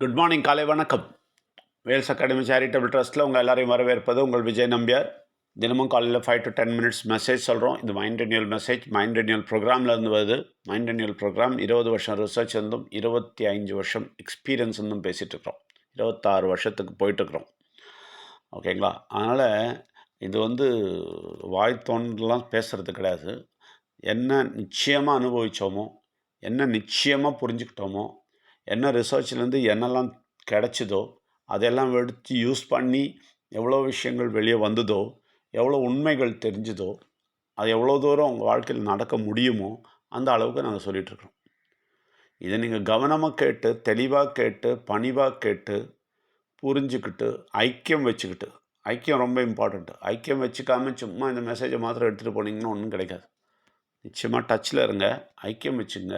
Good morning காலை வணக்கம். Wales academy charitable ட்ரஸ்ட்டில் உங்கள் எல்லாரையும் வரவேற்பது உங்கள் விஜய் நம்பியார். தினமும் காலையில் five to ten minutes message சொல்கிறோம் இது mind renewal message mind renewal ப்ரோக்ராம்லேருந்து வருது. மைண்ட் ரெனியல் ப்ரோக்ராம் இருபது வருஷம் ரிசர்ச் இருந்தும் இருபத்தி அஞ்சு வருஷம் எக்ஸ்பீரியன்ஸ் இருந்தும் பேசிகிட்டு இருக்கிறோம். இருபத்தாறு வருஷத்துக்கு போயிட்டுருக்குறோம் ஓகேங்களா அதனால் இது வந்து வாய் தோன்றலாம் பேசுகிறது கிடையாது. என்ன நிச்சயமாக அனுபவித்தோமோ என்ன நிச்சயமாக புரிஞ்சுக்கிட்டோமோ என்ன ரிசர்ச்லேருந்து என்னெல்லாம் கிடச்சிதோ அதெல்லாம் எடுத்து யூஸ் பண்ணி எவ்வளோ விஷயங்கள் வெளியே வந்ததோ எவ்வளோ உண்மைகள் தெரிஞ்சுதோ அது எவ்வளோ தூரம் உங்கள் வாழ்க்கையில் நடக்க முடியுமோ அந்த அளவுக்கு நாங்கள் சொல்லிகிட்ருக்குறோம் இதை நீங்கள் கவனமாக கேட்டு தெளிவாக கேட்டு பணிவாக கேட்டு புரிஞ்சுக்கிட்டு ஐக்கியம் வச்சுக்கிட்டு ஐக்கியம் ரொம்ப இம்பார்ட்டண்ட்டு ஐக்கியம் வச்சுக்காம சும்மா இந்த மெசேஜை மாத்திரம் எடுத்துகிட்டு போனீங்கன்னா ஒன்றும் கிடைக்காது. நிச்சயமாக டச்சில் இருங்க ஐக்கியம் வச்சுங்க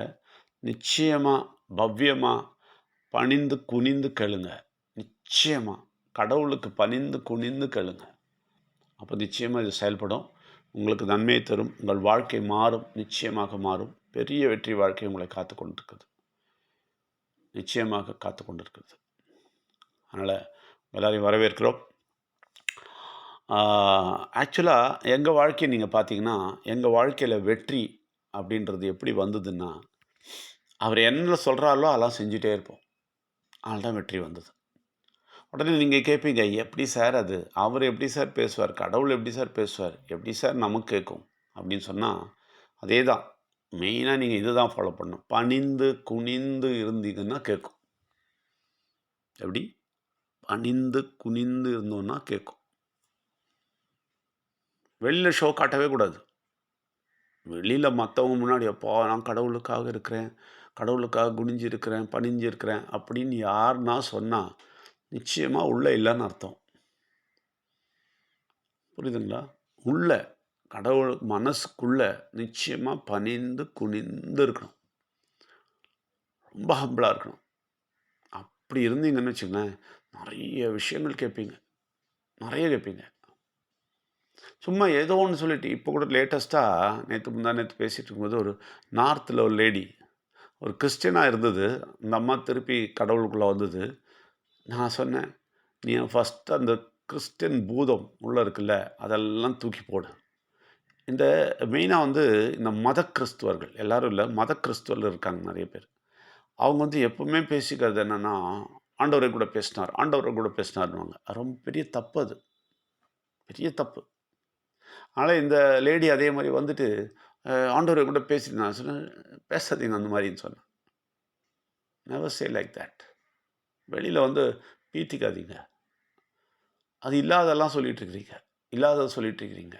நிச்சயமாக பவ்யமாக பணிந்து குனிந்து கேளுங்க. நிச்சயமாக கடவுளுக்கு பணிந்து குனிந்து கேளுங்க. அப்போ நிச்சயமாக இது செயல்படும். உங்களுக்கு நன்மையை தரும். உங்கள் வாழ்க்கை மாறும். நிச்சயமாக மாறும். பெரிய வெற்றி வாழ்க்கை உங்களை காத்து கொண்டிருக்குது. நிச்சயமாக காத்து கொண்டிருக்குது. அதனால் எல்லாரையும் வரவேற்கிறோம். ஆக்சுவலாக எங்கள் வாழ்க்கையை நீங்கள் பார்த்தீங்கன்னா எங்கள் வாழ்க்கையில் வெற்றி அப்படின்றது எப்படி வந்ததுன்னா அவர் என்ன சொல்கிறாரோ அதெல்லாம் செஞ்சுட்டே இருப்போம். அதனால தான் வெற்றி வந்தது. உடனே நீங்கள் கேட்பீங்க எப்படி சார் அது? அவர் எப்படி சார் பேசுவார்? கடவுள் எப்படி சார் பேசுவார்? எப்படி சார் நமக்கு கேட்கும்? அப்படின்னு சொன்னால் அதே தான். மெயினாக நீங்கள் இது தான் ஃபாலோ பண்ணணும். பணிந்து குனிந்து இருந்தீங்கன்னா கேட்கும். எப்படி? பணிந்து குனிந்து இருந்தோன்னா கேட்கும். வெளியில் ஷோ காட்டவே கூடாது. வெளியில் மற்றவங்க முன்னாடி அப்பா நான் கடவுளுக்காக இருக்கிறேன். கடவுளுக்காக குனிஞ்சு இருக்கிறேன் அப்படின்னு யாருன்னா சொன்னால் நிச்சயமாக உள்ளே இல்லைன்னு அர்த்தம். புரியுதுங்களா? உள்ளே கடவுள் மனசுக்குள்ளே நிச்சயமாக பணிந்து குனிந்து இருக்கணும். ரொம்ப ஹம்பிளாக இருக்கணும். அப்படி இருந்தீங்கன்னு வச்சுக்கோங்களேன் நிறைய விஷயங்கள் கேட்பீங்க. நிறைய கேட்பீங்க. சும்மா ஏதோ ஒன்று சொல்லிட்டு இப்போ கூட லேட்டஸ்ட்டாக நேற்று முந்தா நேற்று பேசிகிட்டு இருக்கும்போது ஒரு நார்த்தில் ஒரு லேடி ஒரு கிறிஸ்டியனாக இருந்தது. இந்த அம்மா திருப்பி கடவுளுக்குள்ளே வந்தது. நான் சொன்னேன் நீ ஃபஸ்ட்டு அந்த கிறிஸ்டியன் பூதம் உள்ளே இருக்குல்ல அதெல்லாம் தூக்கி போடு. இந்த மெயினாக வந்து இந்த மத கிறிஸ்துவர்கள் எல்லோரும் இல்லை மத கிறிஸ்துவர்கள் இருக்காங்க நிறைய பேர். அவங்க வந்து எப்பவுமே பேசிக்கிறது என்னென்னா ஆண்டவரை கூட பேசினார் ஆண்டவரை கூட பேசினார்னுவாங்க ரொம்ப பெரிய தப்பு அது. பெரிய தப்பு. அதனால் இந்த லேடி அதே மாதிரி வந்துட்டு ஆண்டவரை கூட பேசிட்டு நான் சொன்னேன் பேசாதீங்க அந்த மாதிரின்னு சொன்னேன். நெவர் சே லைக் தட் வெளியில் வந்து பீத்திக்காதீங்க. அது இல்லாதெல்லாம் சொல்லிகிட்டு இருக்கிறீங்க. இல்லாததை சொல்லிகிட்டு இருக்கிறீங்க.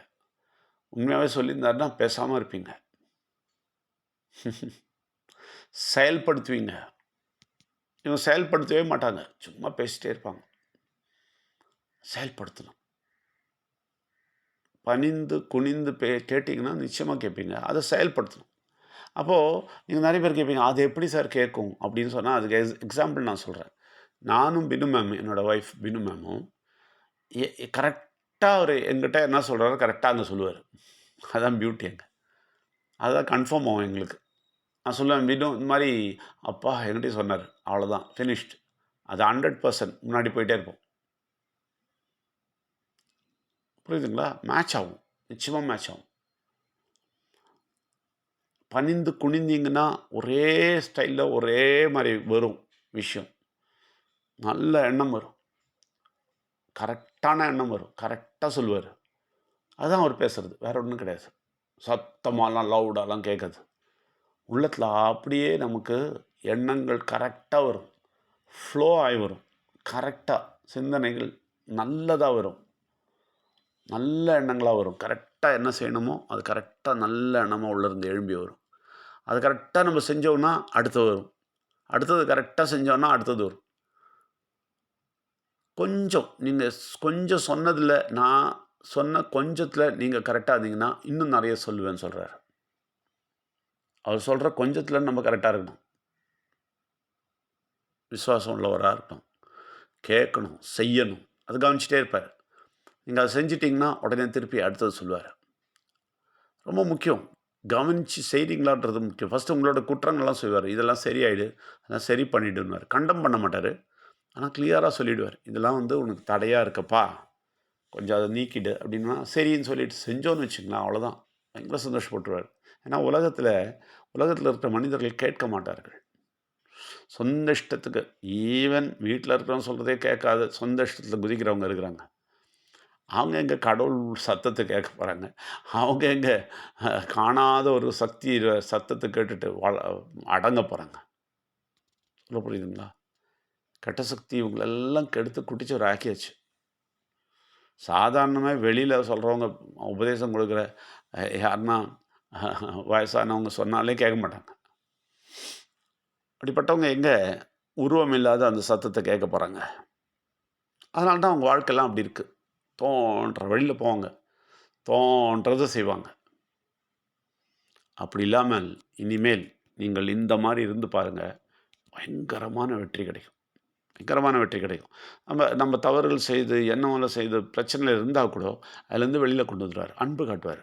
உண்மையாகவே சொல்லியிருந்தாருன்னா பேசாமல் இருப்பீங்க. செயல்படுத்துவீங்க. இவங்க செயல்படுத்தவே மாட்டாங்க. சும்மா பேசிகிட்டே இருப்பாங்க. செயல்படுத்தணும். பணிந்து குனிந்து பே கேட்டிங்கன்னா நிச்சயமாக கேட்பீங்க. அதை செயல்படுத்தணும். அப்போது நீங்கள் நிறைய பேர் கேட்பீங்க அது எப்படி சார் கேட்கும்? அப்படின்னு சொன்னால் அதுக்கு எக்ஸ் எக்ஸாம்பிள் நான் சொல்கிறேன் நானும் பினு மேம் என்னோடய ஒய்ஃப் பினு மேமும் கரெக்டாக அவர் எங்கிட்ட என்ன சொல்கிறாரோ கரெக்டாக அங்கே சொல்லுவார். அதுதான் பியூட்டி எங்கே அதுதான் கன்ஃபார்ம் ஆகும் எங்களுக்கு. நான் சொல்லுவேன் பினு இந்த மாதிரி அப்பா என்கிட்டயும் சொன்னார். அவ்வளோதான் ஃபினிஷ்டு அது ஹண்ட்ரட் பர்சன்ட் முன்னாடி போயிட்டே இருப்போம். புரியுதுங்களா? மேட்ச் ஆகும். நிச்சயமாக மேட்ச் ஆகும். பணிந்து குனிந்தீங்கன்னா ஒரே ஸ்டைலில் ஒரே மாதிரி வரும் விஷயம். நல்ல எண்ணம் வரும். கரெக்டான எண்ணம் வரும். கரெக்டாக சொல்லுவார். அதுதான் அவர் பேசுகிறது வேற ஒன்றும் கிடையாது. சத்தமாலாம் லவுடாலாம் கேட்காது. உள்ளத்தில் அப்படியே நமக்கு எண்ணங்கள் கரெக்டாக வரும். ஃப்ளோ ஆகி வரும். கரெக்டாக சிந்தனைகள் நல்லதாக வரும். நல்ல எண்ணங்களாக வரும். கரெக்டாக என்ன செய்யணுமோ அது கரெக்டாக நல்ல எண்ணமாக உள்ளேருந்து எழும்பி வரும். அது கரெக்டாக நம்ம செஞ்சோம்னா அடுத்து வரும். அடுத்தது கரெக்டாக செஞ்சோன்னா அடுத்தது வரும். கொஞ்சம் நீங்கள் கொஞ்சம் சொன்னதில் நான் சொன்ன கொஞ்சத்தில் நீங்கள் கரெக்டாக இருந்தீங்கன்னா இன்னும் நிறைய சொல்லுவேன்னு சொல்கிறார் அவர் சொல்கிற கொஞ்சத்தில் நம்ம கரெக்டாக இருக்கணும். விசுவாசம் உள்ளவராக இருக்கணும். கேட்கணும் செய்யணும். அது கவனிச்சிட்டே இருப்பார். நீங்கள் அதை செஞ்சிட்டிங்கன்னா உடனே திருப்பி அடுத்தது சொல்லுவார். ரொம்ப முக்கியம். கவனித்து செய்கிறீங்களான்றது முக்கியம். ஃபஸ்ட்டு உங்களோட குற்றங்கள்லாம் சொல்லுவார். இதெல்லாம் சரியாயிடு. அதெல்லாம் சரி பண்ணிவிடுவார் கண்டம் பண்ண மாட்டார். ஆனால் கிளியராக சொல்லிவிடுவார் இதெல்லாம் வந்து உனக்கு தடையாக இருக்கப்பா. கொஞ்சம் அதை நீக்கிடு. அப்படின்னா சரின்னு சொல்லிட்டு செஞ்சோன்னு வச்சுக்கலாம் அவ்வளோதான் பயங்கர சந்தோஷப்பட்டுருவார். ஏன்னா உலகத்தில் உலகத்தில் இருக்கிற மனிதர்கள் கேட்க மாட்டார்கள். சொந்த இஷ்டத்துக்கு. ஈவன் வீட்டில் இருக்கிறவங்க சொல்கிறதே கேட்காது. சொந்த இஷ்டத்தில் குதிக்கிறவங்க இருக்கிறாங்க. அவங்க எங்கே கடவுள் சத்தத்தை கேட்க போகிறாங்க அவங்க எங்கே காணாத ஒரு சக்தி சத்தத்தை கேட்டுட்டு வள அடங்க போகிறாங்க சொல்ல புரியுதுங்களா? கெட்ட சக்தி இவங்களெல்லாம் கெடுத்து குட்டிச்சு ஒரு ஆக்கியாச்சு சாதாரணமாக வெளியில் சொல்கிறவங்க உபதேசம் கொடுக்குற யாருன்னா வயசானவங்க சொன்னாலே கேட்க மாட்டாங்க. அப்படிப்பட்டவங்க எங்கே உருவம் இல்லாத அந்த சத்தத்தை கேட்க போகிறாங்க அதனால தான் அவங்க வாழ்க்கையெல்லாம் அப்படி இருக்குது தோன்ற வழியில் போவாங்க. தோன்றதை செய்வாங்க. அப்படி இல்லாமல் இனிமேல் நீங்கள் இந்த மாதிரி இருந்து பாருங்கள் பயங்கரமான வெற்றி கிடைக்கும். பயங்கரமான வெற்றி கிடைக்கும். நம்ம நம்ம தவறுகள் செய்து என்னவெல்லாம் செய்து பிரச்சனையில் இருந்தால் கூட அதுலேருந்து வெளியில் கொண்டு வந்துடுவார் அன்பு காட்டுவார்.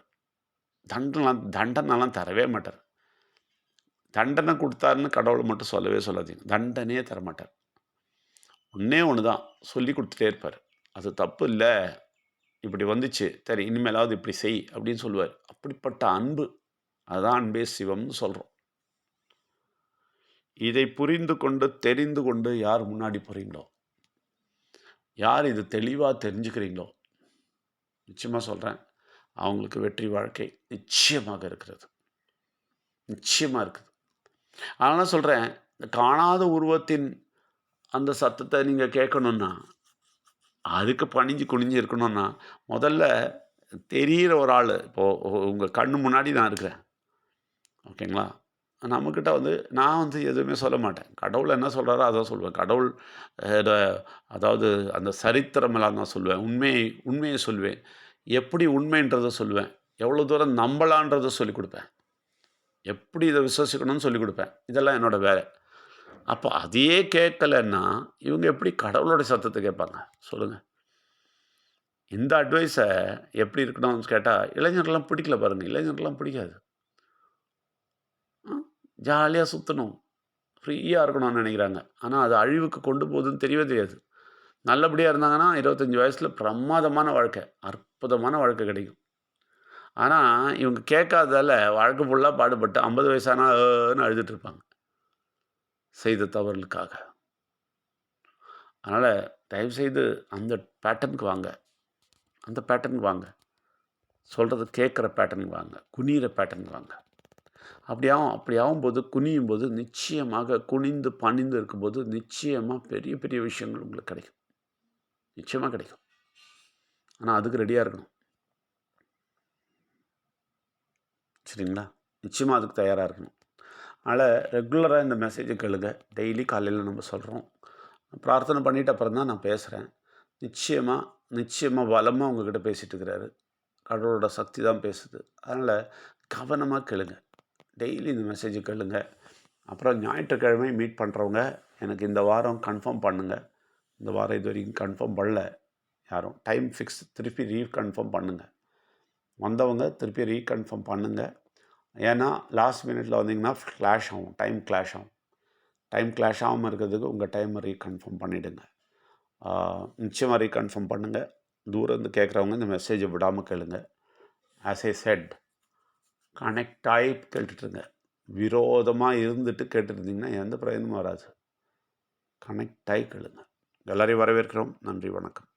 தண்டனைலாம் தண்டனைலாம் தரவே மாட்டார். தண்டனை கொடுத்தாருன்னு கடவுள் மட்டும் சொல்லவே சொல்லாதீங்க. தண்டனையே தரமாட்டார். ஒன்றே ஒன்று தான் சொல்லி கொடுத்துட்டே இருப்பார். அது தப்பு இல்லை. இப்படி வந்துச்சு. சரி இனிமேலாவது இப்படி செய் அப்படின்னு சொல்லுவார். அப்படிப்பட்ட அன்பு. அதுதான் அன்பே சிவம்னு சொல்கிறோம் இதை புரிந்து கொண்டு தெரிந்து கொண்டு யார் முன்னாடி போகிறீங்களோ யார் இது தெளிவாக தெரிஞ்சுக்கிறீங்களோ? நிச்சயமாக சொல்கிறேன் அவங்களுக்கு வெற்றி வாழ்க்கை நிச்சயமாக இருக்கிறது. நிச்சயமாக இருக்குது. அதனால் சொல்கிறேன் இந்த காணாத உருவத்தின் அந்த சத்தத்தை நீங்கள் கேட்கணுன்னா அதுக்கு பணிஞ்சு குனிஞ்சு இருக்கணும்னா முதல்ல தெரிகிற ஒரு ஆள் இப்போது உங்கள் கண்ணு முன்னாடி நான் இருக்கிறேன். ஓகேங்களா? நம்மக்கிட்ட வந்து நான் வந்து எதுவுமே சொல்ல மாட்டேன். கடவுள் என்ன சொல்கிறாரோ அதான் சொல்லுவேன் கடவுள் அதாவது அந்த சரித்திரமெல்லாம் நான் சொல்லுவேன் உண்மையை உண்மையை சொல்லுவேன் எப்படி உண்மைன்றதை சொல்லுவேன் எவ்வளோ தூரம் நம்பலான்றதை சொல்லிக் கொடுப்பேன். எப்படி இதை விசுவசிக்கணும்னு சொல்லிக் கொடுப்பேன். இதெல்லாம் என்னோடய வேலை. அப்போ அதையே கேட்கலன்னா இவங்க எப்படி கடவுளோட சத்தத்தை கேட்பாங்க? சொல்லுங்கள் இந்த அட்வைஸை எப்படி இருக்கணும்னு கேட்டால் இளைஞர்கள்லாம் பிடிக்கல பாருங்கள் இளைஞர்கள்லாம் பிடிக்காது. ஜாலியாக சுற்றணும் ஃப்ரீயாக இருக்கணும்னு நினைக்கிறாங்க. ஆனால் அது அழிவுக்கு கொண்டு போகுதுன்னு தெரியவே தெரியாது. நல்லபடியாக இருந்தாங்கன்னா இருபத்தஞ்சி வயசில் பிரமாதமான வாழ்க்கை அற்புதமான வாழ்க்கை கிடைக்கும். ஆனால் இவங்க கேட்காததால் வாழ்க்கை ஃபுல்லாக பாடுபட்டு ஐம்பது வயசானான்னு அழுதுட்டுருப்பாங்க செய்த தவறுகளுக்காக. அதனால் தயவுசெய்து அந்த பேட்டர்னுக்கு வாங்க. அந்த பேட்டர்னுக்கு வாங்க. சொல்கிறது கேட்குற பேட்டர்னுக்கு வாங்க. குனிகிற பேட்டர்னுக்கு வாங்க. அப்படியாகும் அப்படி ஆகும்போது குனியும் போது நிச்சயமாக குனிந்து பணிந்து இருக்கும்போது நிச்சயமாக பெரிய பெரிய விஷயங்கள் உங்களுக்கு கிடைக்கும். நிச்சயமாக கிடைக்கும். ஆனால் அதுக்கு ரெடியாக இருக்கணும். சரிங்களா? நிச்சயமாக அதுக்கு தயாராக இருக்கணும். அதனால் ரெகுலராக இந்த மெசேஜை கேளுங்க. டெய்லி காலையில் நம்ம சொல்கிறோம் பிரார்த்தனை பண்ணிவிட்டு அப்புறம் தான் நான் பேசுகிறேன் நிச்சயமாக நிச்சயமாக பலமாக உங்ககிட்ட பேசிகிட்டு இருக்கிறாரு. கடவுளோட சக்தி தான் பேசுது. அதனால் கவனமாக கேளுங்க. டெய்லி இந்த மெசேஜை கேளுங்க. அப்புறம் ஞாயிற்றுக்கிழமை மீட் பண்ணுறவங்க எனக்கு இந்த வாரம் கன்ஃபார்ம் பண்ணுங்கள் இந்த வாரம் இது வரைக்கும் கன்ஃபார்ம் பண்ணல. யாரும் டைம் ஃபிக்ஸ் திருப்பி ரீகன்ஃபார்ம் பண்ணுங்கள் வந்தவங்க திருப்பி ரீகன்ஃபார்ம் பண்ணுங்கள் ஏன்னா லாஸ்ட் மினிட்ல வந்தீங்கன்னா கிளாஷ் ஆகும். டைம் கிளாஷ் ஆகும். டைம் கிளாஷ் ஆகாமல் இருக்கிறதுக்கு உங்கள் டைமை ரீகன்ஃபார்ம் பண்ணிவிடுங்க நிச்சயமாக ரீகன்ஃபார்ம் பண்ணுங்கள் தூரம் இருந்து கேட்குறவங்க இந்த மெசேஜை விடாமல் கேளுங்க. ஆஸ் ஏ செட் கனெக்ட் ஆகி கேட்டுட்ருங்க விரோதமாக இருந்துட்டு கேட்டுருந்தீங்கன்னா எந்த பிரயோஜனமும் வராது. கனெக்ட் ஆகி கேளுங்க. எல்லோரையும் வரவேற்கிறோம். நன்றி வணக்கம்.